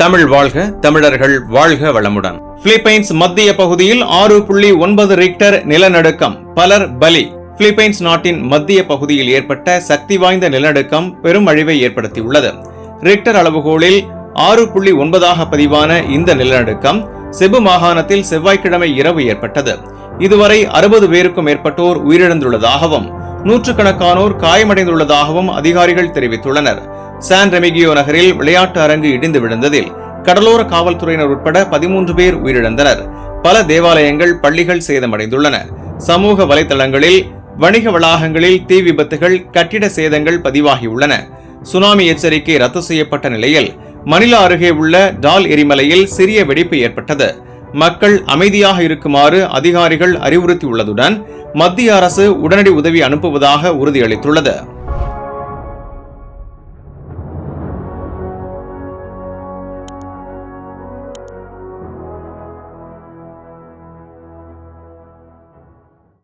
தமிழ் வாழ்க தமிழர்கள் வாழ்க வளமுடன். பிலிப்பைன்ஸ் மத்திய பகுதியில் ஆறு புள்ளி ஒன்பது ரிக்டர் நிலநடுக்கம் பலர் பலி. பிலிப்பைன்ஸ் நாட்டின் மத்திய பகுதியில் ஏற்பட்ட சக்தி வாய்ந்த நிலநடுக்கம் பெரும் அழிவை ஏற்படுத்தியுள்ளது. ரிக்டர் அளவுகோலில் ஆறு புள்ளி ஒன்பதாக பதிவான இந்த நிலநடுக்கம் செபு மாகாணத்தில் செவ்வாய்க்கிழமை இரவு ஏற்பட்டது. இதுவரை அறுபது பேருக்கும் மேற்பட்டோர் உயிரிழந்துள்ளதாகவும் நூற்றுக்கணக்கானோர் காயமடைந்துள்ளதாகவும் அதிகாரிகள் தெரிவித்துள்ளனர். சான் ரெமிகியோ நகரில் விளையாட்டு அரங்கு இடிந்து விழுந்ததில் கடலோர காவல்துறையினர் உட்பட பதிமூன்று பேர் உயிரிழந்தனர். பல தேவாலயங்கள் பள்ளிகள் சேதமடைந்துள்ளன. சமூக வலைதளங்களில் வணிக வளாகங்களில் தீ விபத்துகள் கட்டிட சேதங்கள் பதிவாகியுள்ளன. சுனாமி எச்சரிக்கை ரத்து செய்யப்பட்ட நிலையில் மணிலா அருகே உள்ள டால் எரிமலையில் சிறிய வெடிப்பு ஏற்பட்டது. மக்கள் அமைதியாக இருக்குமாறு அதிகாரிகள் அறிவுறுத்தியுள்ளதுடன் மத்திய அரசு உடனடி உதவி அனுப்புவதாக உறுதியளித்துள்ளது.